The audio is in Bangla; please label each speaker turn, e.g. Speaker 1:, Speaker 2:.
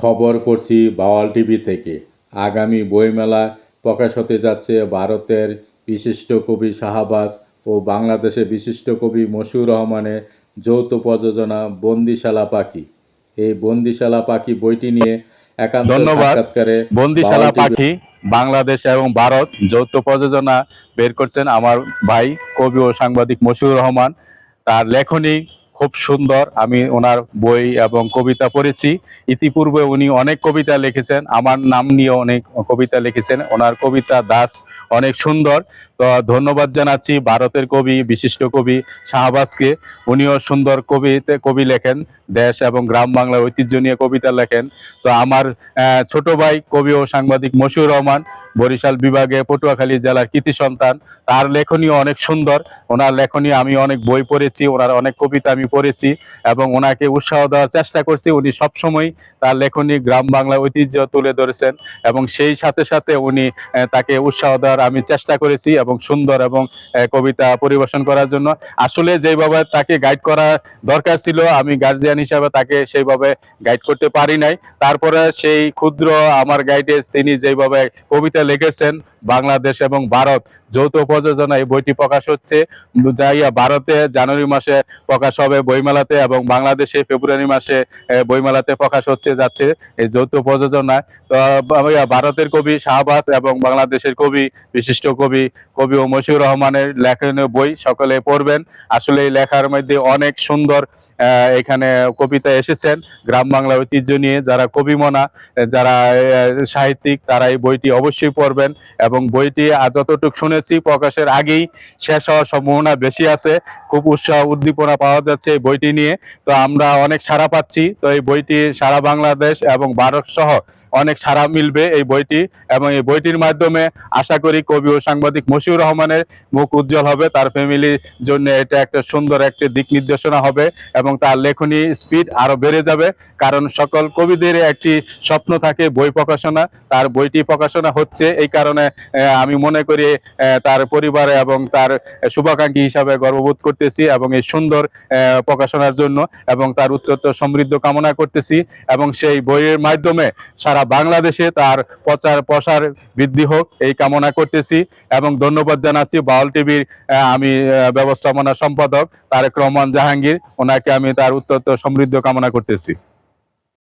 Speaker 1: খবর পড়ছি বাওয়াল টিভি থেকে। আগামী বইমেলা প্রকাশ হতে যাচ্ছে ভারতের বিশিষ্ট কবি শাহবাজ ও বাংলাদেশের বিশিষ্ট কবি মশিউর রহমানের যৌথ প্রযোজনা বন্দিশালা পাখি। এই বন্দিশালা পাখি বইটি নিয়ে একান্ত
Speaker 2: ধন্যবাদ।
Speaker 1: সাক্ষাৎকারে
Speaker 2: বন্দিশালা পাখি বাংলাদেশ এবং ভারত যৌথ প্রযোজনা বের করছেন আমার ভাই কবি ও সাংবাদিক মশিউর রহমান। তার লেখনী খুব সুন্দর। আমি ওনার বই এবং কবিতা পড়েছি। ইতিপূর্বে উনি অনেক কবিতা লিখেছেন। আমার নাম নিয়ে অনেক কবিতা লিখেছেন। ওনার কবিতা দাস অনেক সুন্দর। তো ধন্যবাদ জানাচ্ছি ভারতের কবি, বিশিষ্ট কবি শাহবাজকে। উনিও সুন্দর কবিতে কবি লেখেন। দেশ এবং গ্রাম বাংলার ঐতিহ্য নিয়ে কবিতা লেখেন। তো আমার ছোট ভাই কবি ও সাংবাদিক মশিউর রহমান, বরিশাল বিভাগে পটুয়াখালী জেলার কৃতি সন্তান। তার লেখনীও অনেক সুন্দর। ওনার লেখনী আমি অনেক বই পড়েছি। ওনার অনেক কবিতা আমি পড়েছি এবং ওনাকে উৎসাহ দেওয়ার চেষ্টা করছি। উনি সবসময় তার লেখনী গ্রাম বাংলা ঐতিহ্য তুলে ধরেছেন এবং সেই সাথে সাথে উনি তাকে উৎসাহ দেওয়ার আমি চেষ্টা করেছি এবং সুন্দর এবং কবিতা পরিবেশন করার জন্য। আসলে যেভাবে তাকে গাইড করা দরকার ছিল, আমি গার্জিয়ান হিসাবে তাকে সেইভাবে গাইড করতে পারি নাই। তারপরে সেই ক্ষুদ্র আমার গাইডে তিনি যেভাবে কবিতা লিখেছেন, বাংলাদেশ এবং ভারত, যৌথ প্রযোজনা এই বইটি প্রকাশ হচ্ছে। যাইয়া ভারতে জানুয়ারি মাসে প্রকাশ হবে। বইমেলাতে এবং বাংলাদেশে ফেব্রুয়ারি মাসে বইমেলাতে প্রকাশ হচ্ছে, যাচ্ছে। এই যৌথ প্রযোজনায় তো ভারতের কবি শাহবাজ এবং বাংলাদেশের কবি, বিশিষ্ট কবি কবি ও মশিউর রহমানের লেখনীয় বই সকলে পড়বেন। আসলে এই লেখার মধ্যে অনেক সুন্দর এখানে কবিতা এসেছেন। গ্রাম বাংলা ঐতিহ্য নিয়ে যারা কবিমনা যারা সাহিত্যিক তারা এই বইটি অবশ্যই পড়বেন এবং বইটি যতটুকু শুনেছি প্রকাশের আগেই শেষ হওয়ার সম্ভাবনা বেশি আছে। খুব উৎসাহ, উদ্দীপনা পাওয়া যাচ্ছে। এই বইটি নিয়ে। তো আমরা অনেক সাড়া পাচ্ছি। তো এই বইটি সারা বাংলাদেশ এবং ভারত সহ অনেক সাড়া মিলবে এই বইটি। এবং এই বইটির মাধ্যমে আশা করি কবি ও সাংবাদিক মশিউর রহমানের মুখ উজ্জ্বল হবে, তার ফ্যামিলির জন্য এটা একটা সুন্দর একটি দিক নির্দেশনা হবে এবং তার লেখনী স্পিড আরও বেড়ে যাবে। কারণ সকল কবিদের একটি স্বপ্ন থাকে বই প্রকাশনা। তার বইটি প্রকাশনা হচ্ছে এই কারণে আমি মনে করি তার পরিবারে এবং তার শুভাকাঙ্ক্ষী হিসাবে গর্ববোধ করতেছি এবং এই সুন্দর প্রকাশনার জন্য এবং তার উত্তরোত্তর সমৃদ্ধ কামনা করতেছি এবং সেই বইয়ের মাধ্যমে সারা বাংলাদেশে তার প্রচার প্রসার বৃদ্ধি হোক, এই কামনা করতেছি এবং ধন্যবাদ জানাচ্ছি বাউল টিভির আমি ব্যবস্থাপনা সম্পাদক তারেক রহমান জাহাঙ্গীর, ওনাকে আমি তার উত্তরোত্তর সমৃদ্ধ কামনা করতেছি।